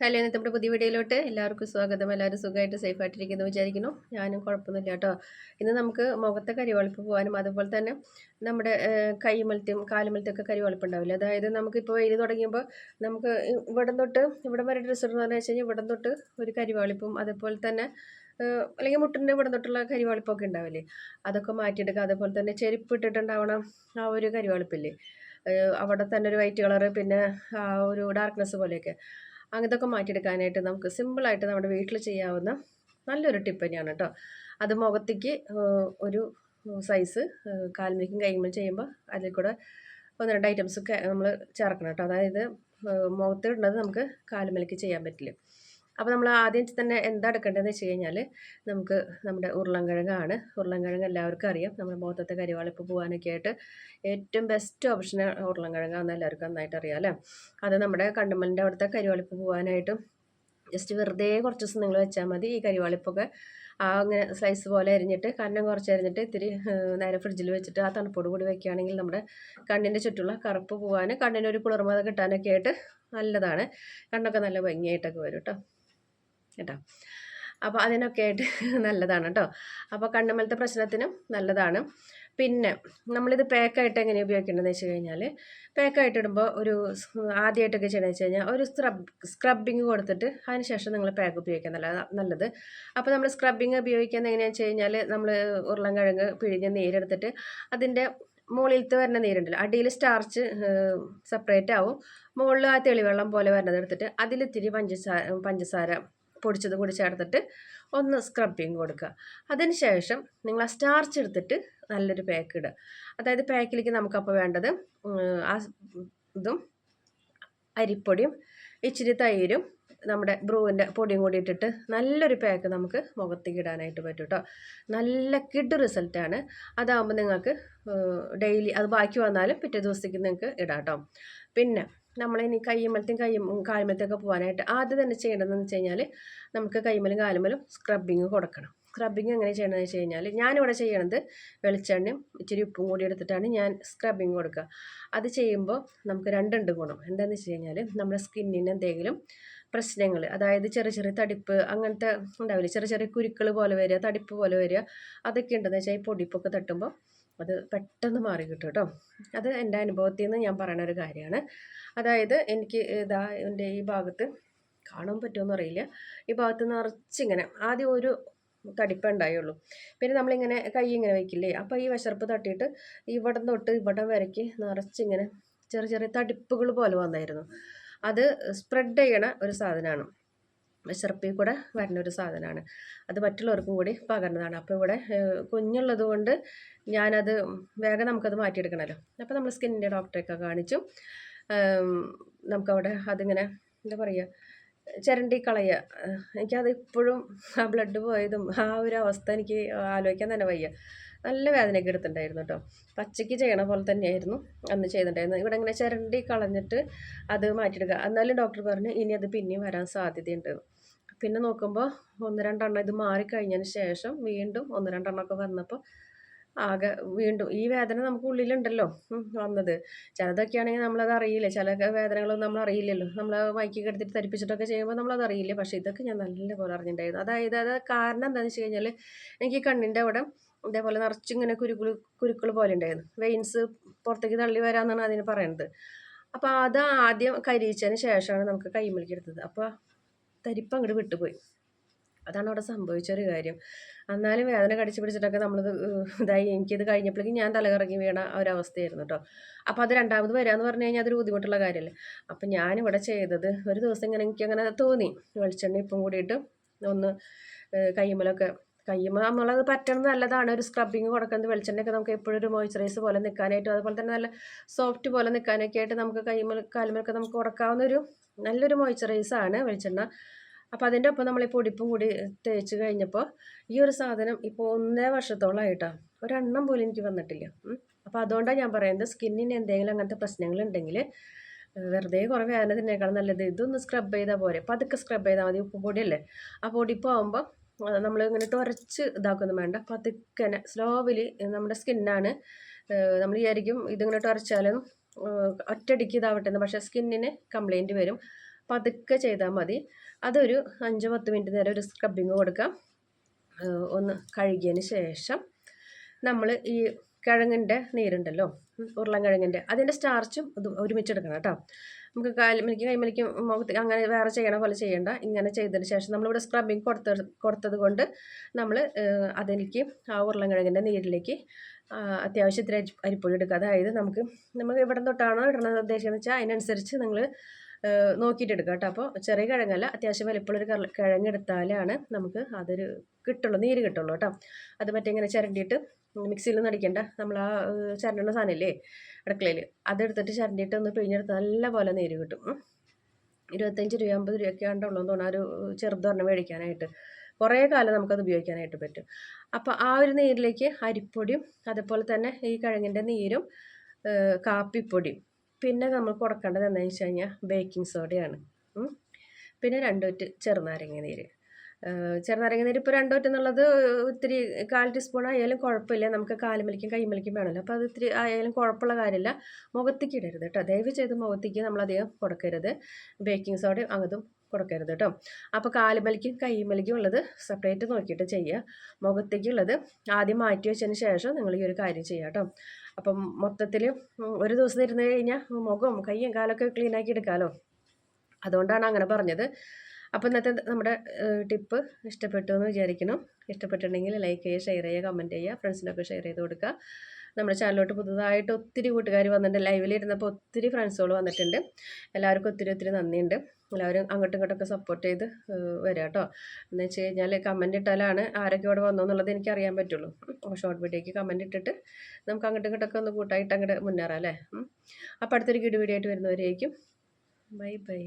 Hello ഇന്നത്തെ നമ്മുടെ പുതിയ വീഡിയോയിലോട്ട് എല്ലാവർക്കും സ്വാഗതം. എല്ലാവരും സുഖമായിട്ട് സേഫ് ആയിട്ടിരിക്കുന്നു വിചാരിക്കുന്നു. ഞാനും കുഴപ്പമൊന്നുമില്ല കേട്ടോ. ഇന്ന് നമുക്ക് മുഖത്തെ കരിവളപ്പ് പോകാനും അതുപോലെ തന്നെ നമ്മുടെ കൈമലത്തും കാലുമലത്തൊക്കെ കരിവളപ്പ് ഉണ്ടാവില്ല? അതായത് നമുക്കിപ്പോൾ വെയിൽ തുടങ്ങിയപ്പോൾ നമുക്ക് ഇവിടെ തൊട്ട് ഇവിടെ വരെ ഡ്രസ്സ് എന്ന് പറഞ്ഞു കഴിഞ്ഞാൽ ഇവിടെ തൊട്ട് ഒരു കരിവാളിപ്പും അതുപോലെ തന്നെ അല്ലെങ്കിൽ മുട്ടിന്റെ ഇവിടെ തൊട്ടുള്ള കരിവാളിപ്പൊക്കെ ഉണ്ടാവില്ലേ? അതൊക്കെ മാറ്റിയെടുക്കുക. അതുപോലെ തന്നെ ചെരുപ്പ് ഇട്ടിട്ടുണ്ടാവണം ആ ഒരു കരിവാളിപ്പില്ലേ? അവിടെ തന്നെ ഒരു വൈറ്റ് കളറ് പിന്നെ ആ ഒരു ഡാർക്ക്നെസ് പോലെയൊക്കെ. അങ്ങനത്തൊക്കെ മാറ്റിയെടുക്കാനായിട്ട് നമുക്ക് സിമ്പിളായിട്ട് നമ്മുടെ വീട്ടിൽ ചെയ്യാവുന്ന നല്ലൊരു ടിപ്പ് തന്നെയാണ് കേട്ടോ. അത് മുഖത്തേക്ക് ഒരു സൈസ് കാൽമേക്കും കൈമലും ചെയ്യുമ്പോൾ അതിൽ കൂടെ ഒന്ന് രണ്ട് ഐറ്റംസ് നമ്മൾ ചേർക്കണം കേട്ടോ. അതായത് മുഖത്തിടുന്നത് നമുക്ക് കാൽമലക്ക് ചെയ്യാൻ പറ്റില്ല. അപ്പോൾ നമ്മൾ ആദ്യം തന്നെ എന്താ എടുക്കേണ്ടതെന്ന് വെച്ച് കഴിഞ്ഞാൽ നമുക്ക് നമ്മുടെ ഉരുളൻകിഴങ്ങാണ്. ഉരുളൻകിഴങ്ങ് എല്ലാവർക്കും അറിയാം. നമ്മുടെ മുഖത്തത്തെ കരിവാളിപ്പ് പോകാനൊക്കെ ആയിട്ട് ഏറ്റവും ബെസ്റ്റ് ഓപ്ഷൻ ഉരുളൻകിഴങ്ങാന്ന് എല്ലാവർക്കും നന്നായിട്ട് അറിയാം അല്ലേ? അത് നമ്മുടെ കണ്ടുമലിന്റെ അവിടുത്തെ കരിവാളിപ്പ് പോകാനായിട്ടും ജസ്റ്റ് വെറുതെ കുറച്ച് ദിവസം നിങ്ങൾ വെച്ചാൽ മതി. ഈ കരിവാളിപ്പൊക്കെ ആ അങ്ങനെ സ്ലൈസ് പോലെ അരിഞ്ഞിട്ട് കണ്ണം കുറച്ച് അരിഞ്ഞിട്ട് ഇത്തിരി നേരെ ഫ്രിഡ്ജിൽ വെച്ചിട്ട് ആ തണുപ്പോട് കൂടി വെക്കുകയാണെങ്കിൽ നമ്മുടെ കണ്ണിന്റെ ചുറ്റുള്ള കറുപ്പ് പോകാൻ കണ്ണിനൊരു കുളിർമത കിട്ടാനൊക്കെ ആയിട്ട് നല്ലതാണ്. കണ്ണൊക്കെ നല്ല ഭംഗിയായിട്ടൊക്കെ വരും കേട്ടോ കേട്ടോ. അപ്പോൾ അതിനൊക്കെ ആയിട്ട് നല്ലതാണ് കേട്ടോ. അപ്പോൾ കണ്ണുമലത്തെ പ്രശ്നത്തിനും നല്ലതാണ്. പിന്നെ നമ്മളിത് പാക്കായിട്ട് എങ്ങനെ ഉപയോഗിക്കേണ്ടതെന്ന് വെച്ച് കഴിഞ്ഞാൽ പാക്കായിട്ട് ഇടുമ്പോൾ ഒരു ആദ്യമായിട്ടൊക്കെ ചെയ്യണമെന്ന് വെച്ച് കഴിഞ്ഞാൽ ഒരു സ്ക്രബ് സ്ക്രബിങ് കൊടുത്തിട്ട് അതിന് ശേഷം നിങ്ങൾ പാക്ക് ഉപയോഗിക്കാൻ നല്ല നല്ലത്. അപ്പോൾ നമ്മൾ സ്ക്രബിങ് ഉപയോഗിക്കുന്നത് എങ്ങനെയാണെന്ന് വെച്ച് കഴിഞ്ഞാൽ നമ്മൾ ഉരുളൻകിഴങ്ങ് പിഴിഞ്ഞ് നീരെടുത്തിട്ട് അതിന്റെ മുകളിലത്തെ വരുന്ന നീരുണ്ടല്ലോ അടിയിൽ സ്റ്റാർച്ച് സെപ്പറേറ്റ് ആവും. മുകളിൽ ആ തെളിവെള്ളം പോലെ വരുന്നത് എടുത്തിട്ട് അതിലിത്തിരി പഞ്ചസാര പഞ്ചസാര പൊടിച്ചത് കൂടി ചേർത്തിട്ട് ഒന്ന് സ്ക്രബിങ് കൊടുക്കുക. അതിന് ശേഷം നിങ്ങൾ ആ സ്റ്റാർച്ച് എടുത്തിട്ട് നല്ലൊരു പാക്ക് ഇടുക. അതായത് പാക്കിലേക്ക് നമുക്കപ്പോൾ വേണ്ടത് ആ ഇതും അരിപ്പൊടിയും ഇച്ചിരി തൈരും നമ്മുടെ ബ്രൂവിന്റെ പൊടിയും കൂടി ഇട്ടിട്ട് നല്ലൊരു പാക്ക് നമുക്ക് മുഖത്തേക്ക് ഇടാനായിട്ട് പറ്റും കേട്ടോ. നല്ല കിഡ് റിസൾട്ടാണ് അതാകുമ്പോൾ നിങ്ങൾക്ക് ഡെയിലി അത് ബാക്കി വന്നാലും പിറ്റേ ദിവസത്തേക്ക് നിങ്ങൾക്ക് ഇടാം കേട്ടോ. പിന്നെ നമ്മളിനി കയ്യമ്മലത്തെയും കയ്യും കാൽമലത്തൊക്കെ പോകാനായിട്ട് ആദ്യം തന്നെ ചെയ്യേണ്ടതെന്ന് വെച്ച് കഴിഞ്ഞാൽ നമുക്ക് കൈമലും കാലുമലും സ്ക്രബിങ് കൊടുക്കണം. സ്ക്രബിങ് എങ്ങനെ ചെയ്യണമെന്ന് വെച്ച് കഴിഞ്ഞാൽ ഞാനിവിടെ ചെയ്യണത് വെളിച്ചെണ്ണയും ഇച്ചിരി ഉപ്പും കൂടി എടുത്തിട്ടാണ് ഞാൻ സ്ക്രബിങ് കൊടുക്കുക. അത് ചെയ്യുമ്പോൾ നമുക്ക് രണ്ടുണ്ട് ഗുണം. എന്താണെന്ന് വെച്ച് കഴിഞ്ഞാൽ നമ്മുടെ സ്കിന്നിന് എന്തെങ്കിലും പ്രശ്നങ്ങൾ അതായത് ചെറിയ ചെറിയ തടിപ്പ് അങ്ങനത്തെ ഉണ്ടാവില്ല? ചെറിയ ചെറിയ കുരുക്കൾ പോലെ വരിക തടിപ്പ് പോലെ വരിക അതൊക്കെ ഉണ്ടെന്ന് വെച്ചാൽ ഈ പൊടിപ്പൊക്കെ തട്ടുമ്പോൾ അത് പെട്ടെന്ന് മാറി കിട്ടും കേട്ടോ. അത് എന്റെ അനുഭവത്തിൽ നിന്ന് ഞാൻ പറയുന്ന ഒരു കാര്യമാണ്. അതായത് എനിക്ക് ഇതാ എന്റെ ഈ ഭാഗത്ത് കാണാൻ പറ്റുമെന്ന് അറിയില്ല. ഈ ഭാഗത്ത് നിറച്ചിങ്ങനെ ആദ്യം ഒരു തടിപ്പേ ഉണ്ടായുള്ളൂ. പിന്നെ നമ്മളിങ്ങനെ കൈ ഇങ്ങനെ വയ്ക്കില്ലേ അപ്പോൾ ഈ വിശർപ്പ് തട്ടിയിട്ട് ഇവിടെ തൊട്ട് ഇവിടെ വരയ്ക്ക് നിറച്ചിങ്ങനെ ചെറിയ ചെറിയ തടിപ്പുകൾ പോലെ വന്നായിരുന്നു. അത് സ്പ്രെഡ് ചെയ്യണ ഒരു സാധനമാണ്. വിശർപ്പിൽ കൂടെ വരുന്ന ഒരു സാധനമാണ്. അത് മറ്റുള്ളവർക്കും കൂടി പകർന്നതാണ്. അപ്പോൾ ഇവിടെ കുഞ്ഞുള്ളത് കൊണ്ട് ഞാനത് വേഗം നമുക്കത് മാറ്റിയെടുക്കണമല്ലോ. അപ്പോൾ നമ്മൾ സ്കിന്നിന്റെ ഡോക്ടറെയൊക്കെ കാണിച്ചു. നമുക്കവിടെ അതിങ്ങനെ എന്താ പറയുക ചിരണ്ടി കളയുക എനിക്കത് ഇപ്പോഴും ആ ബ്ലഡ് പോയതും ആ ഒരു അവസ്ഥ എനിക്ക് ആലോചിക്കാൻ തന്നെ വയ്യ. നല്ല വേദനയൊക്കെ എടുത്തിട്ടുണ്ടായിരുന്നു കേട്ടോ. പച്ചയ്ക്ക് ചെയ്യണ പോലെ തന്നെയായിരുന്നു അന്ന് ചെയ്തിട്ടുണ്ടായിരുന്നു ഇവിടെ ഇങ്ങനെ ചിരണ്ടി കളഞ്ഞിട്ട് അത് മാറ്റിയെടുക്കുക എന്നാലും ഡോക്ടർ പറഞ്ഞു ഇനി അത് പിന്നെയും വരാൻ സാധ്യതയുണ്ട്. പിന്നെ നോക്കുമ്പോൾ ഒന്ന് രണ്ടെണ്ണം ഇത് മാറിക്കഴിഞ്ഞതിന് ശേഷം വീണ്ടും ഒന്ന് രണ്ടെണ്ണമൊക്കെ വന്നപ്പോൾ ആകെ വീണ്ടും ഈ വേദന നമുക്ക് ഉള്ളിലുണ്ടല്ലോ വന്നത്. ചിലതൊക്കെയാണെങ്കിൽ നമ്മളത് അറിയില്ല? ചില വേദനകളൊന്നും നമ്മൾ അറിയില്ലല്ലോ. നമ്മൾ മൈക്കി എടുത്തിട്ട് തരിപ്പിച്ചിട്ടൊക്കെ ചെയ്യുമ്പോൾ നമ്മളത് അറിയില്ല? പക്ഷേ ഇതൊക്കെ ഞാൻ നല്ലപോലെ അറിഞ്ഞിട്ടുണ്ടായിരുന്നു. അതായത് അത് കാരണം എന്താണെന്ന് വെച്ച് കഴിഞ്ഞാൽ എനിക്ക് കണ്ണിന്റെ അവിടെ ഇതേപോലെ നിറച്ചിങ്ങനെ കുരുക്കൾ കുരുക്കൾ പോലെ ഉണ്ടായിരുന്നു. വെയിൻസ് പുറത്തേക്ക് തള്ളി വരാമെന്നാണ് അതിന് പറയുന്നത് അപ്പോൾ അത് ആദ്യം കരിയിച്ചതിന് ശേഷമാണ് നമുക്ക് കൈമലിക്ക് എടുത്തത്. അപ്പോൾ തരിപ്പ് അങ്ങോട്ട് വിട്ടുപോയി. അതാണ് അവിടെ സംഭവിച്ചൊരു കാര്യം. എന്നാലും വേദന കടിച്ചു പിടിച്ചിട്ടൊക്കെ നമ്മളിത് ഇതായി. എനിക്കിത് കഴിഞ്ഞപ്പോഴേക്കും ഞാൻ തലകറങ്ങി വീണ ഒരവസ്ഥയായിരുന്നു കേട്ടോ അപ്പോൾ അത് രണ്ടാമത് വരാമെന്ന് പറഞ്ഞു കഴിഞ്ഞാൽ അതൊരു ബുദ്ധിമുട്ടുള്ള കാര്യമല്ലേ അപ്പം ഞാനിവിടെ ചെയ്തത് ഒരു ദിവസം ഇങ്ങനെ എനിക്കങ്ങനെ തോന്നി. വെളിച്ചെണ്ണ ഇപ്പം കൂടിയിട്ട് ഒന്ന് കയ്യുമ്മലൊക്കെ കയ്യുമ്പോൾ നമ്മളത് പറ്റണം നല്ലതാണ്. ഒരു സ്ക്രബിങ് കൊടുക്കുന്നത് വെളിച്ചെണ്ണയൊക്കെ നമുക്ക് എപ്പോഴും ഒരു മോയ്സ്ചറൈസ് പോലെ നിൽക്കാനായിട്ടും അതുപോലെ തന്നെ നല്ല സോഫ്റ്റ് പോലെ നിൽക്കാനൊക്കെ ആയിട്ട് നമുക്ക് കയ്യുമ്മൽ കാലുമൊക്കെ നമുക്ക് കൊടുക്കാവുന്ന ഒരു നല്ലൊരു മോയ്സ്ചറൈസാണ് വെളിച്ചെണ്ണ. അപ്പോൾ അതിന്റെ ഒപ്പം നമ്മൾ ഈ കൂടി തേച്ച് കഴിഞ്ഞപ്പോൾ ഈ ഒരു സാധനം ഇപ്പോൾ ഒന്നേ വർഷത്തോളമായിട്ടാണ് ഒരെണ്ണം പോലും എനിക്ക് വന്നിട്ടില്ല. അപ്പോൾ അതുകൊണ്ടാണ് ഞാൻ പറയുന്നത് സ്കിന്നിന് എന്തെങ്കിലും അങ്ങനത്തെ പ്രശ്നങ്ങളുണ്ടെങ്കിൽ വെറുതെ കുറേ വേദന തന്നെയേക്കാൾ നല്ലത്. ഇതൊന്ന് സ്ക്രബ് ചെയ്താൽ പോരെ. പതുക്കെ സ്ക്രബ് ചെയ്താൽ മതി ഉപ്പ് പൊടിയല്ലേ. ആ പൊടിപ്പ് ആകുമ്പോൾ നമ്മൾ ഇങ്ങനെ തുരച്ച് ഇതാക്കൊന്നും വേണ്ട. പതുക്കനെ. സ്ലോവിലി നമ്മുടെ സ്കിന്നാണ് നമ്മൾ വിചാരിക്കും ഇതിങ്ങനെ തുരച്ചാലും ഒറ്റടിക്ക് ഇതാവട്ടെ പക്ഷേ സ്കിന്നിന് കംപ്ലയിന്റ് വരും. പതുക്കെ ചെയ്താൽ മതി. അതൊരു അഞ്ച് പത്ത് മിനിറ്റ് നേരം ഒരു സ്ക്രബിങ് കൊടുക്കാം. ഒന്ന് കഴുകിയതിന് ശേഷം നമ്മൾ ഈ കിഴങ്ങിന്റെ നീരുണ്ടല്ലോ ഉരുളൻ കിഴങ്ങിന്റെ അതിന്റെ സ്റ്റാർച്ചും ഇത് ഒരുമിച്ചെടുക്കണം കേട്ടോ. നമുക്ക് കാൽമലിക്കും കൈമലിക്കും മുഖത്ത് അങ്ങനെ വേറെ ചെയ്യണ പോലെ ചെയ്യേണ്ട. ഇങ്ങനെ ചെയ്തതിന് ശേഷം നമ്മളിവിടെ സ്ക്രബിങ് കൊടുത്ത കൊടുത്തത് കൊണ്ട് നമ്മൾ അതിലേക്ക് ആ ഉരുളൻ കിഴങ്ങിന്റെ നീരിലേക്ക് അത്യാവശ്യം ഇത്തിരി അരിപ്പൊടി എടുക്കുക. അതായത് നമുക്ക് നമുക്ക് എവിടെ തൊട്ടാണോ ഇടണത് ഉദ്ദേശിക്കുന്നത് വെച്ചാൽ അതിനനുസരിച്ച് നിങ്ങൾ നോക്കിയിട്ട് എടുക്കുക കേട്ടോ. അപ്പോൾ ചെറിയ കിഴങ്ങല്ല അത്യാവശ്യം വലിപ്പമുള്ളൊരു കിഴങ്ങ് എടുത്താലാണ് നമുക്ക് അതൊരു കിട്ടുള്ളൂ നീര് കിട്ടുള്ളൂ കേട്ടോ. അത് മറ്റേ ഇങ്ങനെ ചിരണ്ടിയിട്ട് മിക്സിയിലൊന്നും അടിക്കണ്ട. നമ്മൾ ആ ചിരണ്ടുന്ന സാധനമില്ലേ അടുക്കളയിൽ അതെടുത്തിട്ട് ചിരണ്ടിയിട്ട് ഒന്ന് പിഴിഞ്ഞെടുത്ത് നല്ല പോലെ നീര് കിട്ടും. ഇരുപത്തഞ്ച് രൂപ അമ്പത് രൂപയൊക്കെ ആണ്ടുള്ളൂ എന്ന് തോന്നുന്നു ഒരു ചെറുതൊരെണ്ണം മേടിക്കാനായിട്ട്. കുറേ കാലം നമുക്കത് ഉപയോഗിക്കാനായിട്ട് പറ്റും. അപ്പോൾ ആ ഒരു നീരിലേക്ക് അരിപ്പൊടിയും അതുപോലെ തന്നെ ഈ കിഴങ്ങിന്റെ നീരും കാപ്പിപ്പൊടിയും പിന്നെ നമ്മൾ കൊടുക്കേണ്ടത് എന്താണെന്ന് വെച്ച് കഴിഞ്ഞാൽ ബേക്കിംഗ് സോഡയാണ് പിന്നെ രണ്ടൊറ്റ് ചെറുനാരങ്ങ നീര്. ചെറുനാരങ്ങ നീര് ഇപ്പോൾ രണ്ടോറ്റ് എന്നുള്ളത് ഇത്തിരി കാൽ ടീസ്പൂൺ ആയാലും കുഴപ്പമില്ല. നമുക്ക് കാലുമലിക്കും കൈമലിക്കും വേണമല്ലോ. അപ്പോൾ അത് ഇത്തിരി ആയാലും കുഴപ്പമുള്ള കാര്യമില്ല. മുഖത്തേക്ക് ഇടരുത് കേട്ടോ. ദയവ് ചെയ്ത് മുഖത്തേക്ക് നമ്മളധികം കൊടുക്കരുത്. ബേക്കിംഗ് സോഡ അങ്ങതും കൊടുക്കരുത് കേട്ടോ. അപ്പോൾ കാലുമലിക്കും കൈമലിക്കും ഉള്ളത് സെപ്പറേറ്റ് നോക്കിയിട്ട് ചെയ്യുക. മുഖത്തേക്കുള്ളത് ആദ്യം മാറ്റി വെച്ചതിന് ശേഷം നിങ്ങൾ ഈ ഒരു കാര്യം ചെയ്യുക കേട്ടോ. അപ്പം മൊത്തത്തിൽ ഒരു ദിവസം ഇരുന്ന് കഴിഞ്ഞാൽ മുഖം കൈയും കാലൊക്കെ ക്ലീനാക്കി എടുക്കാമല്ലോ അതുകൊണ്ടാണ് അങ്ങനെ പറഞ്ഞത്. അപ്പോൾ ഇന്നത്തെ നമ്മുടെ ടിപ്പ് ഇഷ്ടപ്പെട്ടു എന്ന് വിചാരിക്കണം ഇഷ്ടപ്പെട്ടിട്ടുണ്ടെങ്കിൽ ലൈക്ക് ചെയ്യുക ഷെയർ ചെയ്യുക കമന്റ് ചെയ്യുക ഫ്രണ്ട്സിനൊക്കെ ഷെയർ ചെയ്ത് കൊടുക്കുക. നമ്മുടെ ചാനലിലോട്ട് പുതുതായിട്ട് ഒത്തിരി കൂട്ടുകാർ വന്നിട്ടുണ്ട്. ലൈവിൽ ഇരുന്നപ്പോൾ ഒത്തിരി ഫ്രണ്ട്സുകൾ വന്നിട്ടുണ്ട്. എല്ലാവർക്കും ഒത്തിരി ഒത്തിരി നന്ദിയുണ്ട്. എല്ലാവരും അങ്ങോട്ടും ഇങ്ങോട്ടൊക്കെ സപ്പോർട്ട് ചെയ്ത് വരിക കേട്ടോ എന്ന് വെച്ച് കഴിഞ്ഞാൽ കമന്റ് ഇട്ടാലാണ് ആരൊക്കെ ഇവിടെ വന്നു എന്നുള്ളത് എനിക്ക് അറിയാൻ പറ്റുള്ളൂ. അപ്പോൾ ഷോർട്ട് വീഡിയോയ്ക്ക് കമന്റ് ഇട്ടിട്ട് നമുക്ക് അങ്ങോട്ടും ഇങ്ങോട്ടൊക്കെ ഒന്ന് കൂട്ടായിട്ട് അങ്ങോട്ട് മുന്നേറാം അല്ലേ? അപ്പോൾ അടുത്തൊരു കിടി വീഡിയോ ആയിട്ട് വരുന്നവരേക്കും. Bye bye